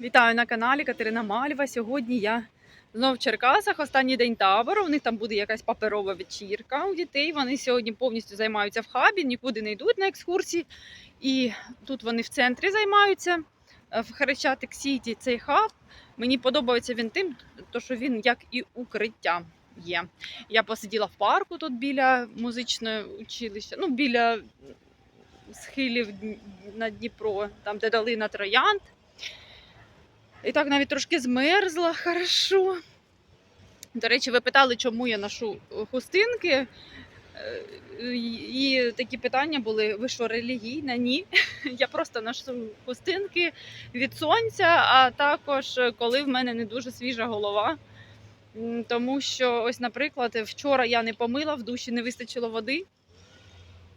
Вітаю на каналі Катерина Мальва. Сьогодні я знов в Черкасах. Останній день табору. У них там буде якась паперова вечірка у дітей. Вони сьогодні повністю займаються в хабі, нікуди не йдуть на екскурсії. І тут вони в центрі займаються е, в Хрещатик Сіті. Цей хаб. Мені подобається він тим, що він як і укриття є. Я посиділа в парку тут біля музичного училища, ну біля схилів на Дніпро, там де долина Троянд. І так навіть трошки змерзла, хорошо. До речі, ви питали, чому я ношу хустинки. Е, І такі питання були: ви що, релігійна? Ні. Я просто ношу хустинки від сонця, а також е, коли в мене не дуже свіжа голова. Тому що, ось, наприклад, вчора я не помила, в душі не вистачило води.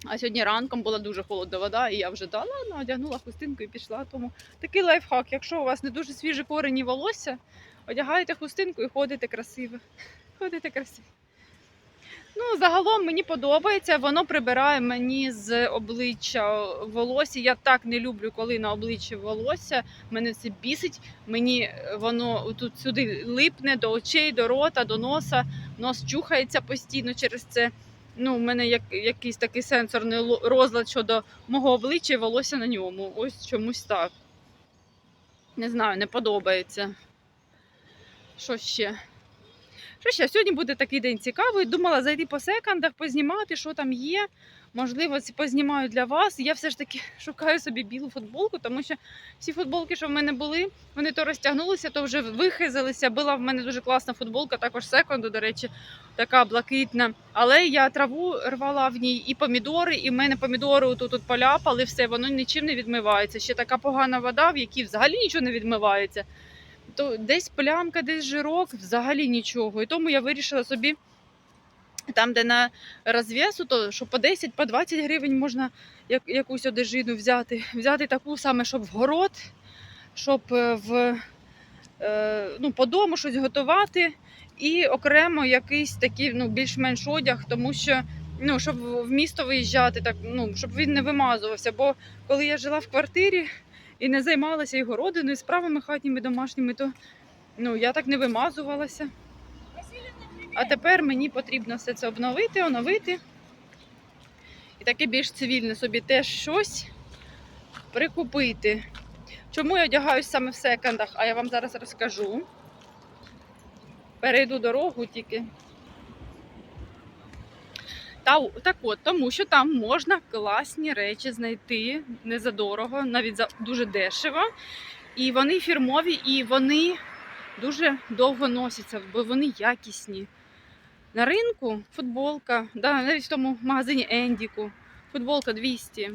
А сьогодні ранком була дуже холодна вода, і я вже да, ладно, одягнула хустинку і пішла. Тому такий лайфхак. Якщо у вас не дуже свіжі корені волосся, одягаєте хустинку і ходите красиво. Ходите красиво. Ну, загалом мені подобається, воно прибирає мені з обличчя волосся. Я так не люблю, коли на обличчі волосся. Мене це бісить. Мені воно тут сюди липне до очей, до рота, до носа. Нос чухається постійно через це. Ну, у мене як, якийсь такий сенсорний розлад щодо мого обличчя і волосся на ньому. Ось чомусь так. Не знаю, не подобається. Що ще? Що ще? Сьогодні буде такий день цікавий. Думала зайти по секандах, познімати, що там є. Можливо, познімаю для вас. Я все ж таки шукаю собі білу футболку, тому що всі футболки, що в мене були, вони то розтягнулися, то вже вихизалися. Була в мене дуже класна футболка, також секонду, до речі, така блакитна. Але я траву рвала в ній і помідори, і в мене помідори тут, тут поляпали, все, воно нічим не відмивається. Ще така погана вода, в якій взагалі нічого не відмивається. То десь плямка, десь жирок, взагалі нічого. І тому я вирішила собі. Там, де на розв'язу, то що по 10, по 20 гривень можна як, якусь одежину взяти. Взяти таку саме, щоб в город, щоб е, в, е, ну, по дому щось готувати. І окремо якийсь такий ну, більш-менш одяг, тому що ну, щоб в місто виїжджати, так, ну, щоб він не вимазувався. Бо коли я жила в квартирі і не займалася і городиною, і справами хатніми домашніми, то ну, я так не вимазувалася. А тепер мені потрібно все це обновити, оновити. І таке більш цивільне собі теж щось прикупити. Чому я одягаюсь саме в секондах, а я вам зараз розкажу. Перейду дорогу тільки. Та, так от, тому що там можна класні речі знайти не за дорого, навіть за дуже дешево. І вони фірмові, і вони дуже довго носяться, бо вони якісні. На ринку футболка, да, навіть в тому магазині Ендіку, футболка 200,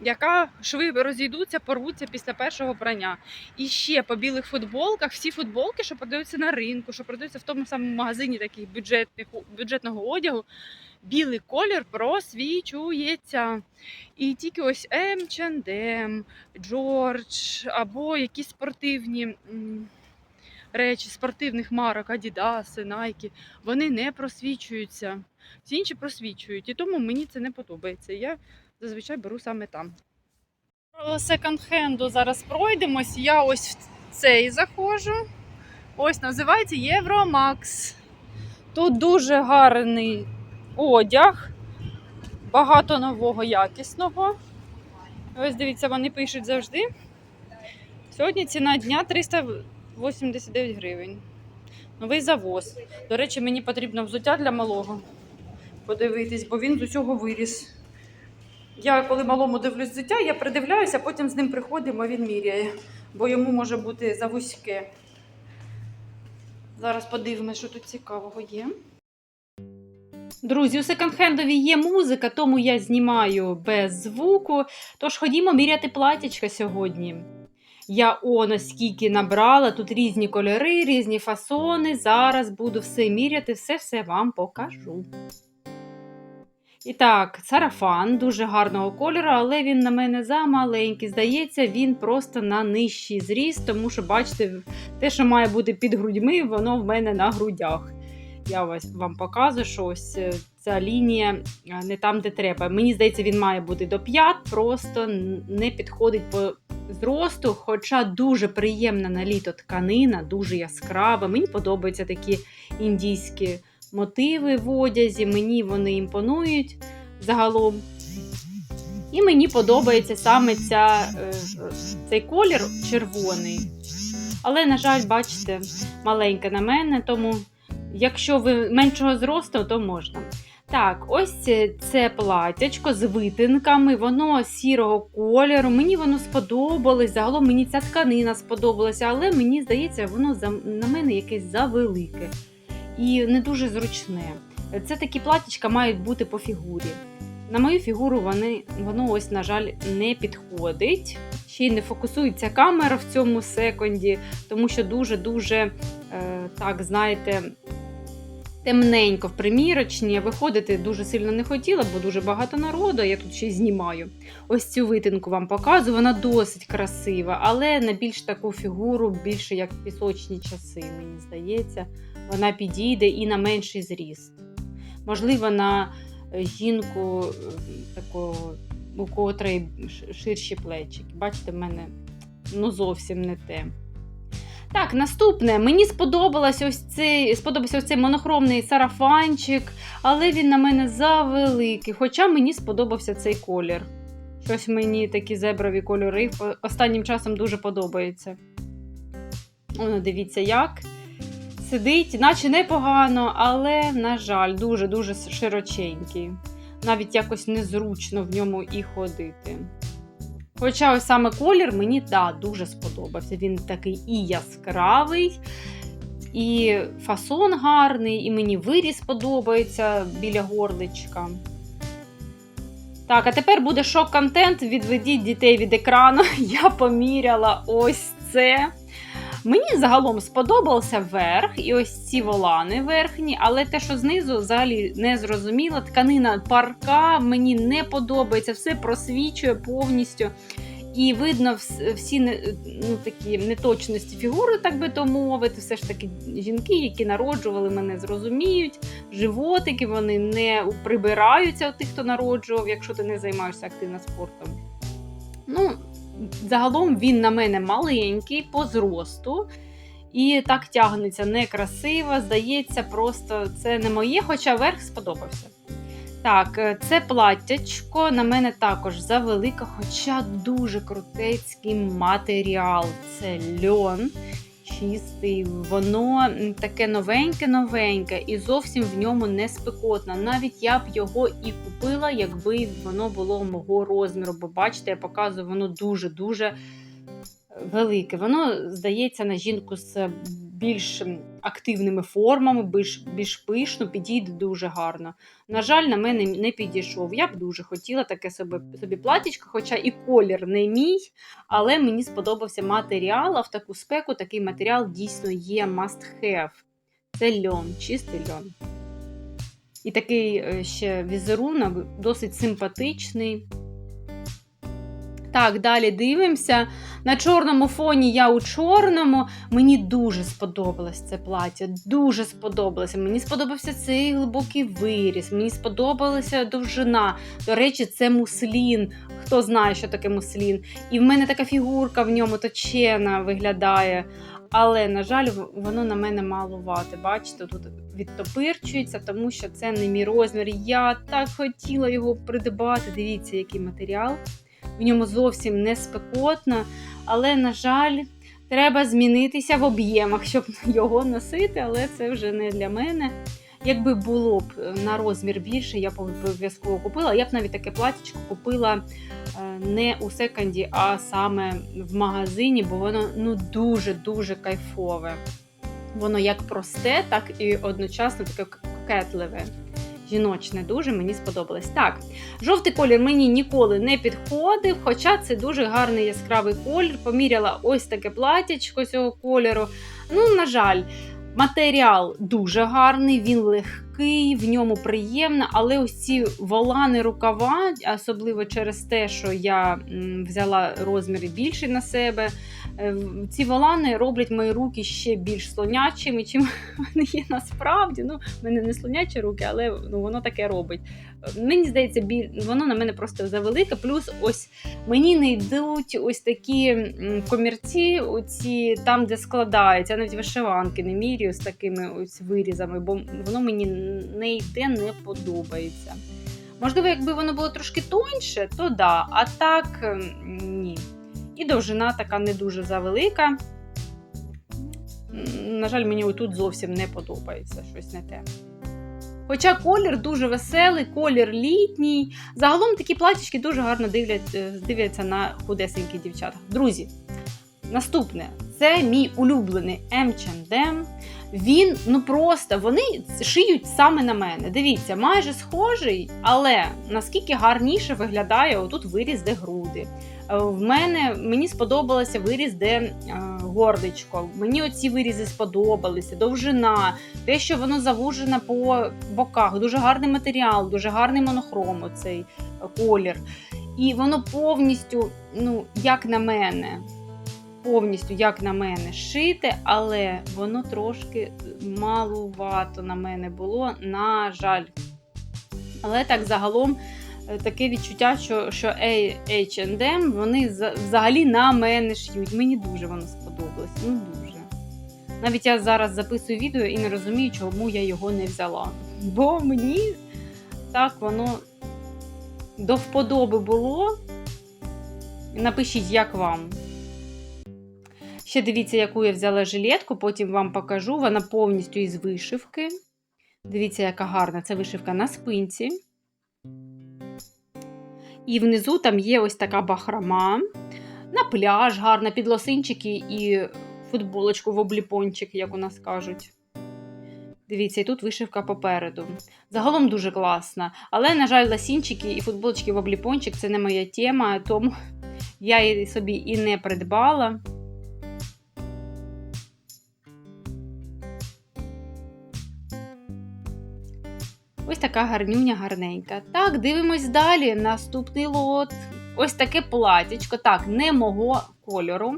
яка шви розійдуться, порвуться після першого прання. І ще по білих футболках всі футболки, що продаються на ринку, що продаються в тому самому магазині таких бюджетних, бюджетного одягу, білий колір просвічується. І тільки ось H&M, Джордж або якісь спортивні. Речі спортивних марок, Adidas, Nike, вони не просвічуються. Всі інші просвічують. І тому мені це не подобається. Я зазвичай беру саме там. Секонд-хенду зараз пройдемось. Я ось в цей заходжу. Ось називається Євромакс. Тут дуже гарний одяг, багато нового якісного. Ось дивіться, вони пишуть завжди. Сьогодні ціна дня 389 гривень. Новий завоз. До речі, мені потрібно взуття для малого подивитись, бо він з усього виріс. Я коли малому дивлюсь взуття, я придивляюся, потім з ним приходимо, він міряє, бо йому може бути завузьке. Зараз подивимось, що тут цікавого є. Друзі, у секонд-хендові є музика, тому я знімаю без звуку. Тож ходімо міряти платячка сьогодні. Я о наскільки набрала, тут різні кольори, різні фасони. Зараз буду все міряти, все-все вам покажу. І так, сарафан дуже гарного кольору, але він на мене замаленький. Здається, він просто на нижчий зріст, тому що, бачите, те, що має бути під грудьми, воно в мене на грудях. Я вам показую, що ось е, ця лінія е, не там, де треба. Мені здається, він має бути до п'ят, просто не підходить по зросту, хоча дуже приємна на літо тканина, дуже яскрава. Мені подобаються такі індійські мотиви в одязі, мені вони імпонують загалом. І мені подобається саме ця, е, цей колір червоний. Але, на жаль, бачите, маленьке на мене, тому якщо ви меншого зросту, то можна. Так, ось це, платячко з витинками, воно сірого кольору. Мені воно сподобалось. Загалом мені ця тканина сподобалася, але мені здається, воно на мене якесь завелике і не дуже зручне. Це такі платічка мають бути по фігурі. На мою фігуру вони, воно ось, на жаль, не підходить. Ще й не фокусується камера в цьому секунді, тому що дуже-дуже, е, так, знаєте, темненько в примірочні. Виходити дуже сильно не хотіла, бо дуже багато народу. Я тут ще й знімаю. Ось цю витинку вам показую. Вона досить красива, але на більш таку фігуру, більше як пісочні часи, мені здається, вона підійде і на менший зріст. Можливо, на жінку е, такого, у котрої ширші плечики. Бачите, в мене ну зовсім не те. Так, наступне. Мені сподобалось ось цей, сподобався ось цей монохромний сарафанчик, але він на мене завеликий. Хоча мені сподобався цей колір. Щось мені такі зеброві кольори останнім часом дуже подобаються. Воно дивіться як. Сидить, наче непогано, але, на жаль, дуже-дуже широченький. Навіть якось незручно в ньому і ходити. Хоча ось саме колір мені да, дуже сподобався. Він такий і яскравий, і фасон гарний, і мені виріс подобається біля горличка. Так, а тепер буде шок-контент. Відведіть дітей від екрану. Я поміряла ось це. Мені загалом сподобався верх і ось ці волани верхні, але те, що знизу, взагалі не зрозуміло. Тканина парка мені не подобається, все просвічує повністю. І видно всі ну, такі неточності фігури, так би то мовити. Все ж таки жінки, які народжували, мене зрозуміють. Животики вони не прибираються у тих, хто народжував, якщо ти не займаєшся активно спортом. Ну, загалом він на мене маленький по зросту. І так тягнеться некрасиво. Здається, просто це не моє, хоча верх сподобався. Так, е, це платтячко на мене також завелика, хоча дуже крутецький матеріал. Це льон чистий, воно таке новеньке-новеньке і зовсім в ньому не спекотно. Навіть я б його і купила, якби воно було мого розміру. Бо бачите, я показую, воно дуже-дуже велике. Воно здається на жінку з більш активними формами, більш, більш пишно, підійде дуже гарно. На жаль, на мене не підійшов. Я б дуже хотіла таке собі, собі платічко, хоча і колір не мій, але мені сподобався матеріал, а в таку спеку такий матеріал дійсно є must have. Це льон, чистий льон. І такий е, ще візерунок досить симпатичний. Так, далі дивимося. На чорному фоні я у чорному. Мені дуже сподобалось це плаття. Дуже сподобалося. Мені сподобався цей глибокий виріс, мені сподобалася довжина. До речі, це муслін. Хто знає, що таке муслін. І в мене така фігурка в ньому точена виглядає. Але, на жаль, воно на мене малувате. Бачите, тут відтопирчується, тому що це не мій розмір. Я так хотіла його придбати. Дивіться, який матеріал. В ньому зовсім не спекотно, але, на жаль, треба змінитися в об'ємах, щоб його носити, але це вже не для мене. Якби було б е, на розмір більше, я б обов'язково купила. Я б навіть таке платічко купила е, не у секонді, а саме в магазині, бо воно ну дуже-дуже кайфове. Воно як просте, так і одночасно таке кокетливе. Жіночне дуже мені сподобалось. Так, жовтий колір мені ніколи не підходив, хоча це дуже гарний яскравий колір. Поміряла ось таке платячко цього кольору. Ну, на жаль, матеріал дуже гарний, він легкий, в ньому приємно, але ось ці волани рукава, особливо через те, що я взяла розміри більші на себе. е, Ці волани роблять мої руки ще більш слонячими, чим вони є насправді. Ну, в мене не слонячі руки, але ну, воно таке робить. Мені здається, біль... воно на мене просто завелике. Плюс ось мені не йдуть ось такі комірці, оці, там, де складаються, навіть вишиванки не міряю з такими ось вирізами, бо воно мені не йде, не подобається. Можливо, якби воно було трошки тоньше, то да. А так ні. І довжина така не дуже завелика. На жаль, мені отут зовсім не подобається щось не те. Хоча колір дуже веселий, колір літній. Загалом такі платічки дуже гарно дивлять, е, дивляться на худесеньких дівчатах. Друзі, наступне це мій улюблений H&M. Він ну просто вони шиють саме на мене. Дивіться, майже схожий, але наскільки гарніше виглядає отут виріз, де груди. Е, В мене мені сподобалося виріз, де е, горличко. Мені оці вирізи сподобалися, довжина, те, що воно завужено по боках. Дуже гарний матеріал, дуже гарний монохром, оцей е, колір. І воно повністю, ну, як на мене, повністю, як на мене, шите, але воно трошки малувато на мене було, на жаль. Але так загалом таке відчуття, що, що H&M, вони взагалі на мене ш'ють. Мені дуже воно сподобалось. Ну дуже. Навіть я зараз записую відео і не розумію, чому я його не взяла. Бо мені так воно до вподоби було. Напишіть, як вам. Ще дивіться, яку я взяла жилетку, потім вам покажу. Вона повністю із вишивки. Дивіться, яка гарна. Це вишивка на спинці. І внизу там є ось така бахрома. На пляж гарна, під лосинчики і футболочку в обліпончик, як у нас кажуть. Дивіться, і тут вишивка попереду. Загалом дуже класна. Але, на жаль, лосінчики і футболочки в обліпончик це не моя тема, тому я її собі і не придбала. Така гарнюня гарненька. Так, дивимось далі. Наступний лот. Ось таке платічко. Так, не мого кольору.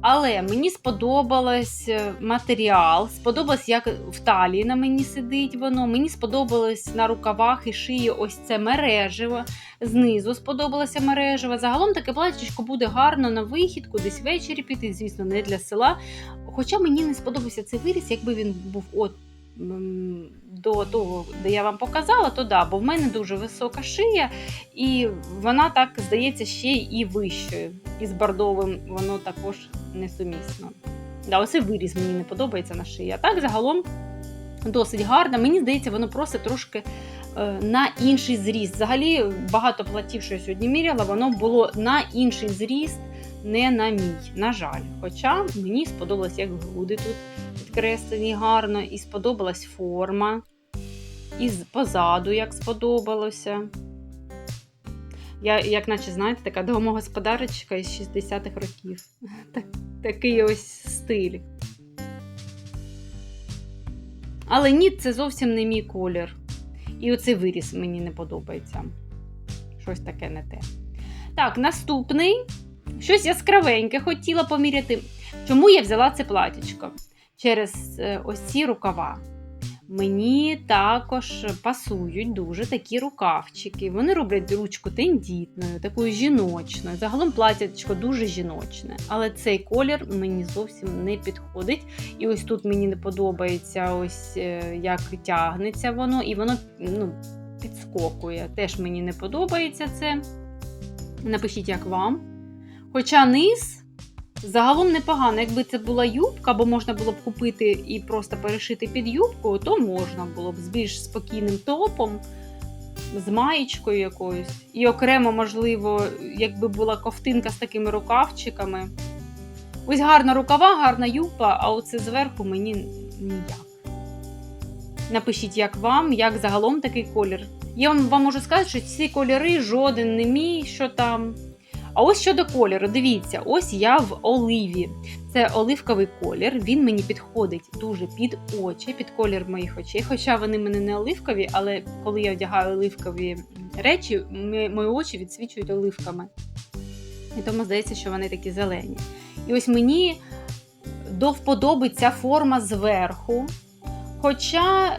Але мені сподобалось е, матеріал, сподобалось, як в талії на мені сидить воно. Мені сподобалось на рукавах і шиї ось це мережево. Знизу сподобалося мережево. Загалом таке платічко буде гарно на вихід, кудись ввечері піти, звісно, не для села. Хоча мені не сподобався цей виріс, якби він був от до того, де я вам показала, то да, бо в мене дуже висока шия, і вона так здається ще і вищою. І з бордовим воно також несумісно. Да, оцей виріз мені не подобається на шиї. А так загалом досить гарно. Мені здається, воно просто трошки е, на інший зріст. Взагалі, багато платів, що я сьогодні міряла, воно було на інший зріст, не на мій. На жаль. Хоча мені сподобалось, як груди тут підкреслені гарно, і сподобалась форма. І позаду, як сподобалося. Я, як наче, знаєте, така домогосподарочка із 60-х років. Так, такий ось стиль. Але ні, це зовсім не мій колір. І оцей виріс мені не подобається. Щось таке не те. Так, наступний. Щось яскравеньке хотіла поміряти. Чому я взяла це платічко? Через е, ось ці рукава. Мені також пасують дуже такі рукавчики. Вони роблять ручку тендітною, такою жіночною. Загалом платячко дуже жіночне. Але цей колір мені зовсім не підходить. І ось тут мені не подобається, ось е, як тягнеться воно, і воно ну, підскокує. Теж мені не подобається це. Напишіть, як вам. Хоча низ. Загалом непогано, якби це була юбка, або можна було б купити і просто перешити під юбку, то можна було б з більш спокійним топом, з маєчкою якоюсь. І окремо, можливо, якби була ковтинка з такими рукавчиками. Ось гарна рукава, гарна юбка, а оце зверху мені ніяк. Напишіть, як вам, як загалом такий колір. Я вам, вам можу сказати, що ці кольори жоден не мій, що там. А ось щодо кольору, дивіться, ось я в оливі. Це оливковий колір. Він мені підходить дуже під очі, під колір моїх очей. Хоча вони мене не оливкові, але коли я одягаю оливкові речі, мої очі відсвічують оливками. І тому здається, що вони такі зелені. І ось мені до вподоби ця форма зверху. Хоча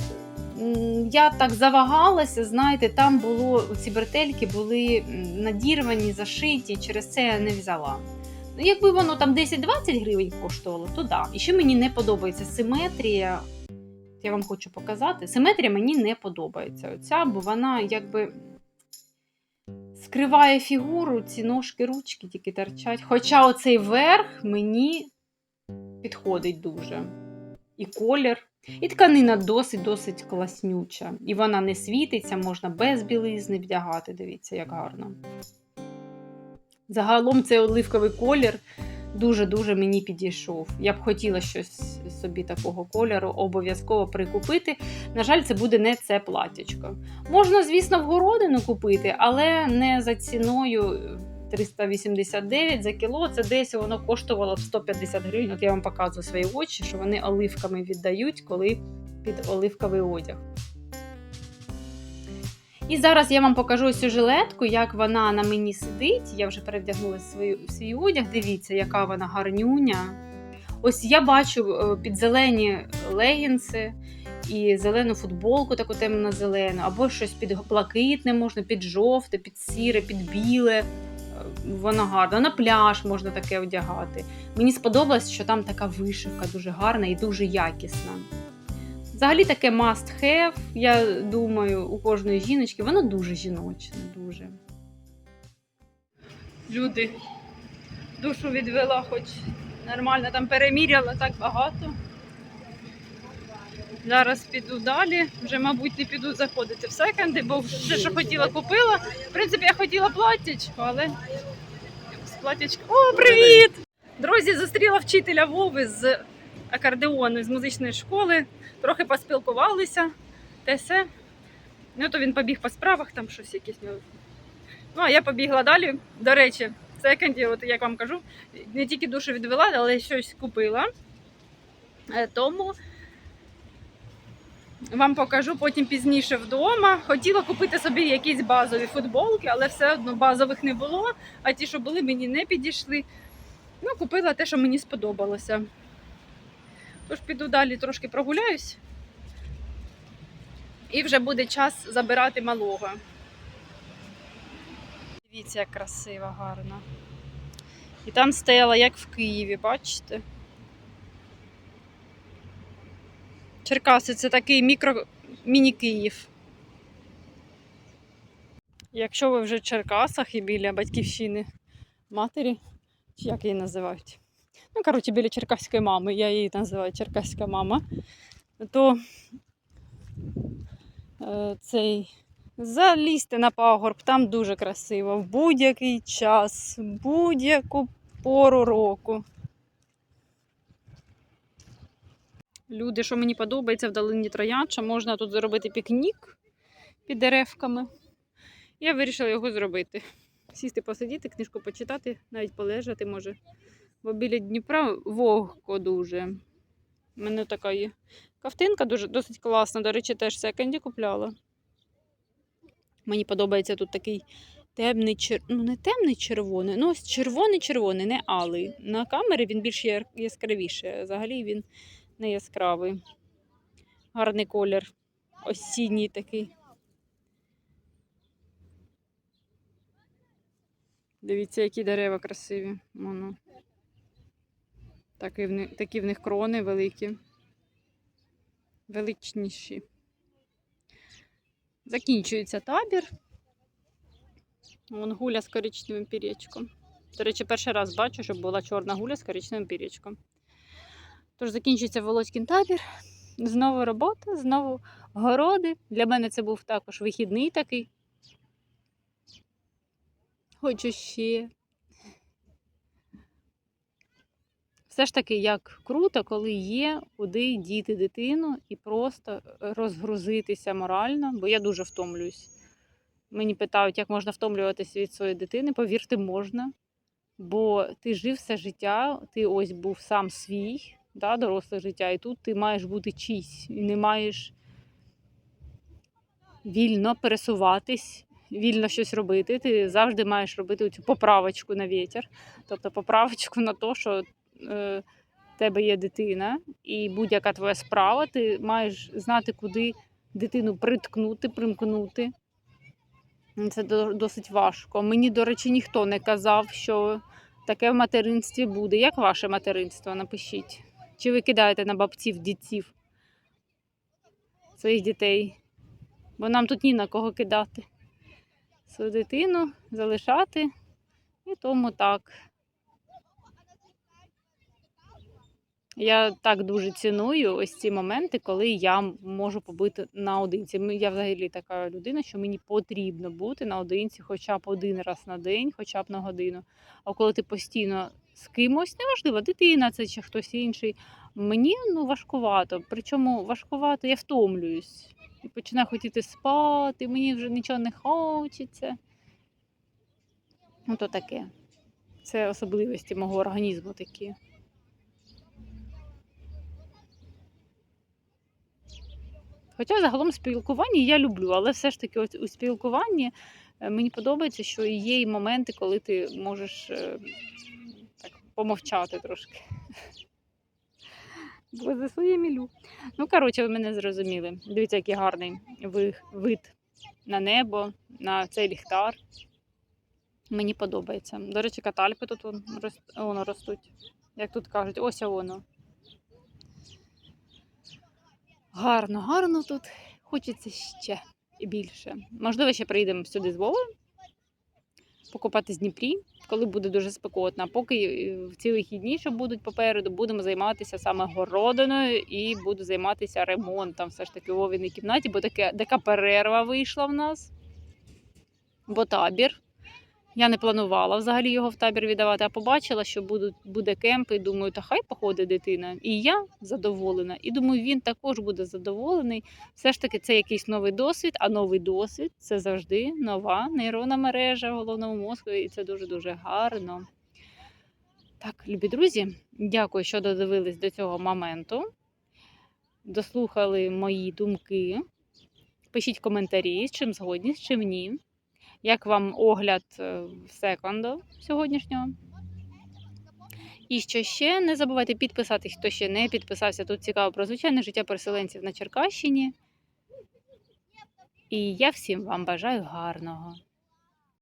я так завагалася, знаєте, там було ці бретельки були надірвані, зашиті, через це я не взяла. Ну, якби воно там 10-20 гривень коштувало, то да. І ще мені не подобається симетрія. Я вам хочу показати. Симетрія мені не подобається. Оця, бо вона якби скриває фігуру, ці ножки, ручки тільки торчать. Хоча оцей верх мені підходить дуже. І колір. І тканина досить-досить класнюча. І вона не світиться, можна без білизни вдягати. Дивіться, як гарно. Загалом цей оливковий колір дуже-дуже мені підійшов. Я б хотіла щось собі такого кольору обов'язково прикупити. На жаль, це буде не це платячко. Можна, звісно, в городину купити, але не за ціною 389 за кіло. Це десь воно коштувало 150 гривень. От я вам показую свої очі, що вони оливками віддають, коли під оливковий одяг. І зараз я вам покажу цю жилетку, як вона на мені сидить. Я вже перевдягнула свій, свій одяг. Дивіться, яка вона гарнюня. Ось я бачу е, під зелені легінси і зелену футболку, таку темно-зелену, або щось під блакитне можна, під жовте, під сіре, під біле. Вона гарна. На пляж можна таке одягати. Мені сподобалось, що там така вишивка дуже гарна і дуже якісна. Взагалі таке must have, я думаю, у кожної жіночки. Воно дуже жіночне, дуже. Люди, душу відвела, хоч нормально там переміряла так багато. Зараз піду далі. Вже, мабуть, не піду заходити в секонди, бо все, що хотіла, купила. В принципі, я хотіла платтячко, але з платтячко. О, привіт! Друзі, зустріла вчителя Вови з акордеону з музичної школи. Трохи поспілкувалися. Те все. Ну, то він побіг по справах, там щось якесь. Ну, а я побігла далі. До речі, в секонді, от як вам кажу, не тільки душу відвела, але щось купила. Е, Тому вам покажу потім пізніше вдома. Хотіла купити собі якісь базові футболки, але все одно базових не було. А ті, що були, мені не підійшли. Ну, купила те, що мені сподобалося. Тож піду далі трошки прогуляюсь. І вже буде час забирати малого. Дивіться, як красиво, гарно. І там стояла, як в Києві, бачите? Черкаси це такий мікро міні-Київ. Якщо ви вже в Черкасах і біля батьківщини матері, чи як її називають? Ну, коротше, біля черкаської мами, я її називаю черкаська мама, то е, цей залізти на пагорб, там дуже красиво, в будь-який час, в будь-яку пору року. Люди, що мені подобається в долині Троянча, можна тут зробити пікнік під деревками. Я вирішила його зробити. Сісти, посидіти, книжку почитати, навіть полежати може. Бо біля Дніпра вогко дуже. У мене така є кавтинка дуже досить класна. До речі, теж секонді купляла. Мені подобається тут такий темний чер... ну не темний червоний, ну ось червоний-червоний, не алий. На камері він більш яскравіший, взагалі він не яскравий. Гарний колір. Осінній такий. Дивіться, які дерева красиві. Воно. Такі в них, такі в них крони великі. Величніші. Закінчується табір. Вон гуля з коричневим пір'ячком. До речі, перший раз бачу, щоб була чорна гуля з коричневим пір'ячком. Тож закінчується Володькін табір. Знову робота, знову городи. Для мене це був також вихідний такий. Хочу ще. Все ж таки, як круто, коли є куди діти дитину і просто розгрузитися морально, бо я дуже втомлююсь. Мені питають, як можна втомлюватися від своєї дитини. Повірте, можна. Бо ти жив все життя, ти ось був сам свій, да, доросле життя, і тут ти маєш бути чийсь, і не маєш вільно пересуватись, вільно щось робити. Ти завжди маєш робити цю поправочку на вітер, тобто поправочку на те, що е, тебе є дитина, і будь-яка твоя справа, ти маєш знати, куди дитину приткнути, примкнути. Це досить важко. Мені, до речі, ніхто не казав, що таке в материнстві буде. Як ваше материнство? Напишіть. Чи ви кидаєте на бабців, дітців своїх дітей? Бо нам тут ні на кого кидати. Свою дитину залишати. І тому так. Я так дуже ціную ось ці моменти, коли я можу побути наодинці. Я взагалі така людина, що мені потрібно бути наодинці хоча б один раз на день, хоча б на годину. А коли ти постійно з кимось, неважливо, дитина це чи хтось інший, мені ну, важкувато. Причому важкувато, я втомлююсь. І починаю хотіти спати, мені вже нічого не хочеться. Ну, то таке. Це особливості мого організму такі. Хоча загалом спілкування я люблю, але все ж таки у спілкуванні е, мені подобається, що є і моменти, коли ти можеш е, помовчати трошки. Бо за своє мілю. Ну, коротше, ви мене зрозуміли. Дивіться, який гарний вид на небо, на цей ліхтар. Мені подобається. До речі, катальпи тут вон, воно ростуть. Як тут кажуть, ось воно. Гарно, гарно тут. Хочеться ще і більше. Можливо, ще приїдемо сюди з Вовою покупатись з Дніпрі, коли буде дуже спекотно. Поки е, в ці вихідні, що будуть попереду, будемо займатися саме городиною і буду займатися ремонтом все ж таки у Вовіній кімнаті, бо таке, така перерва вийшла в нас. Бо табір. Я не планувала взагалі його в табір віддавати, а побачила, що будуть, буде кемп, і думаю, та хай походить дитина. І я задоволена. І думаю, він також буде задоволений. Все ж таки, це якийсь новий досвід, а новий досвід це завжди нова нейронна мережа в головному мозку, і це дуже-дуже гарно. Так, любі друзі, дякую, що додивились до цього моменту. Дослухали мої думки. Пишіть коментарі, з чим згодні, з чим ні. Як вам огляд е, секонду сьогоднішнього? І що ще не забувайте підписатись, хто ще не підписався. Тут цікаво про звичайне життя переселенців на Черкащині. І я всім вам бажаю гарного.